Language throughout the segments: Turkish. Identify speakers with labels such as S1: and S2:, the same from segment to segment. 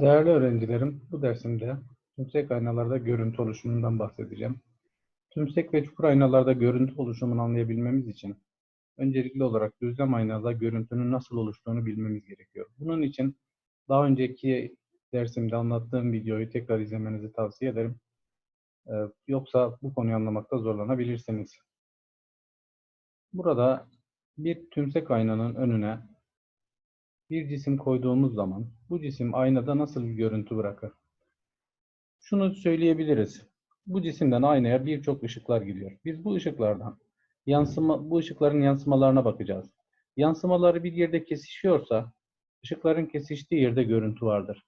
S1: Değerli öğrencilerim, bu dersimde tümsek aynalarda görüntü oluşumundan bahsedeceğim. Tümsek ve çukur aynalarda görüntü oluşumunu anlayabilmemiz için öncelikli olarak düzlem aynada görüntünün nasıl oluştuğunu bilmemiz gerekiyor. Bunun için daha önceki dersimde anlattığım videoyu tekrar izlemenizi tavsiye ederim. Ee, Yoksa bu konuyu anlamakta zorlanabilirsiniz. Burada bir tümsek aynanın önüne bir cisim koyduğumuz zaman bu cisim aynada nasıl bir görüntü bırakır? Şunu söyleyebiliriz. Bu cisimden aynaya birçok ışıklar gidiyor. Biz bu ışıklardan yansıma bu ışıkların yansımalarına bakacağız. Yansımaları bir yerde kesişiyorsa ışıkların kesiştiği yerde görüntü vardır.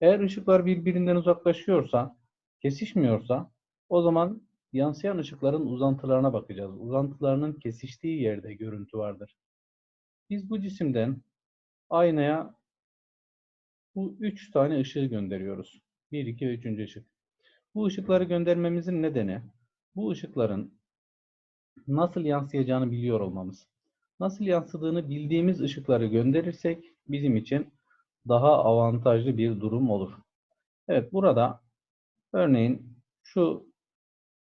S1: Eğer ışıklar birbirinden uzaklaşıyorsa, kesişmiyorsa o zaman yansıyan ışıkların uzantılarına bakacağız. Uzantılarının kesiştiği yerde görüntü vardır. Biz bu cisimden aynaya bu üç tane ışığı gönderiyoruz. 1, 2 ve 3. ışık. Bu ışıkları göndermemizin nedeni bu ışıkların nasıl yansıyacağını biliyor olmamız. Nasıl yansıdığını bildiğimiz ışıkları gönderirsek bizim için daha avantajlı bir durum olur. Evet burada örneğin şu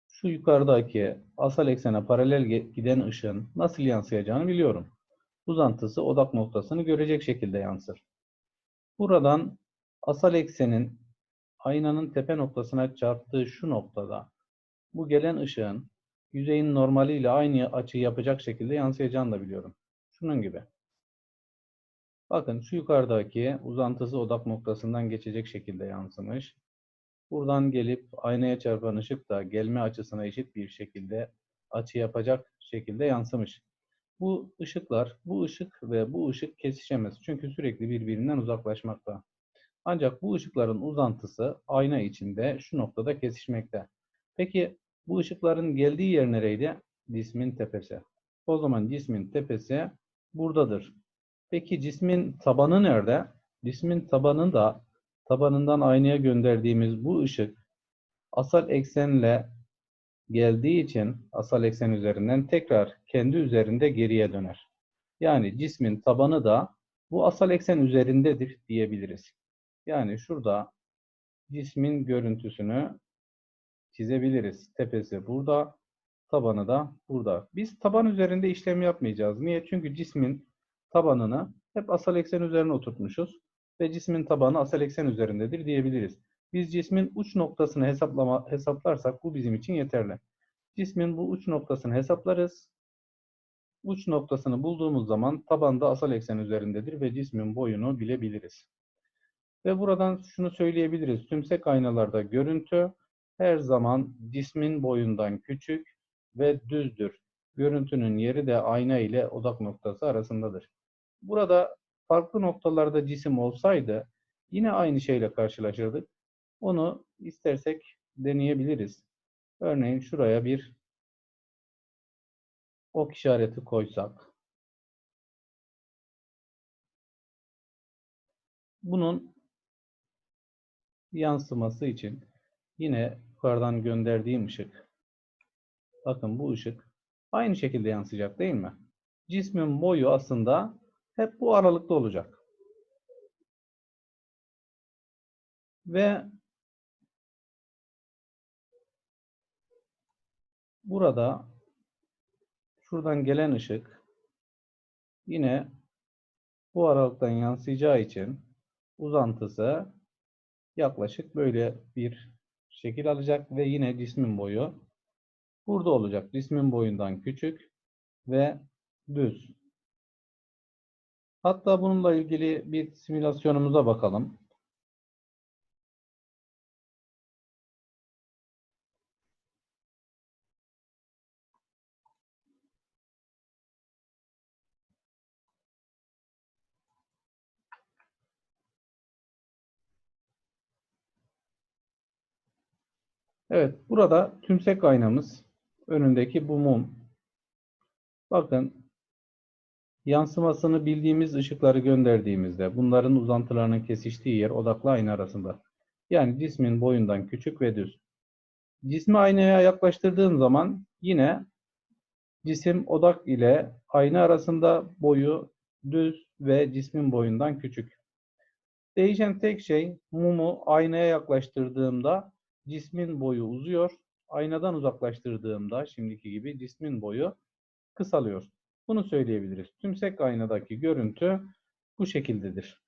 S1: şu yukarıdaki asal eksene paralel giden ışığın nasıl yansıyacağını biliyorum uzantısı odak noktasını görecek şekilde yansır. Buradan asal eksenin aynanın tepe noktasına çarptığı şu noktada bu gelen ışığın yüzeyin normaliyle aynı açıyı yapacak şekilde yansıyacağını da biliyorum. Şunun gibi. Bakın şu yukarıdaki uzantısı odak noktasından geçecek şekilde yansımış. Buradan gelip aynaya çarpan ışık da gelme açısına eşit bir şekilde açı yapacak şekilde yansımış. Bu ışıklar, bu ışık ve bu ışık kesişemez. Çünkü sürekli birbirinden uzaklaşmakta. Ancak bu ışıkların uzantısı ayna içinde şu noktada kesişmekte. Peki bu ışıkların geldiği yer nereydi? Cismin tepesi. O zaman cismin tepesi buradadır. Peki cismin tabanı nerede? Cismin tabanı da tabanından aynaya gönderdiğimiz bu ışık asal eksenle geldiği için asal eksen üzerinden tekrar kendi üzerinde geriye döner. Yani cismin tabanı da bu asal eksen üzerindedir diyebiliriz. Yani şurada cismin görüntüsünü çizebiliriz. Tepesi burada, tabanı da burada. Biz taban üzerinde işlem yapmayacağız. Niye? Çünkü cismin tabanını hep asal eksen üzerine oturtmuşuz ve cismin tabanı asal eksen üzerindedir diyebiliriz. Biz cismin uç noktasını hesaplama, hesaplarsak bu bizim için yeterli. Cismin bu uç noktasını hesaplarız. Uç noktasını bulduğumuz zaman tabanda asal eksen üzerindedir ve cismin boyunu bilebiliriz. Ve buradan şunu söyleyebiliriz. Tümsek aynalarda görüntü her zaman cismin boyundan küçük ve düzdür. Görüntünün yeri de ayna ile odak noktası arasındadır. Burada farklı noktalarda cisim olsaydı yine aynı şeyle karşılaşırdık. Onu istersek deneyebiliriz. Örneğin şuraya bir ok işareti koysak. Bunun yansıması için yine yukarıdan gönderdiğim ışık. Bakın bu ışık aynı şekilde yansıyacak değil mi? Cismin boyu aslında hep bu aralıkta olacak. Ve burada şuradan gelen ışık yine bu aralıktan yansıyacağı için uzantısı yaklaşık böyle bir şekil alacak ve yine cismin boyu burada olacak. Cismin boyundan küçük ve düz. Hatta bununla ilgili bir simülasyonumuza bakalım. Evet, burada tümsek aynamız önündeki bu mum. Bakın yansımasını bildiğimiz ışıkları gönderdiğimizde bunların uzantılarının kesiştiği yer odaklı ayna arasında. Yani cismin boyundan küçük ve düz. Cismi aynaya yaklaştırdığım zaman yine cisim odak ile ayna arasında boyu düz ve cismin boyundan küçük. Değişen tek şey mumu aynaya yaklaştırdığımda cismin boyu uzuyor. Aynadan uzaklaştırdığımda şimdiki gibi cismin boyu kısalıyor. Bunu söyleyebiliriz. Tümsek aynadaki görüntü bu şekildedir.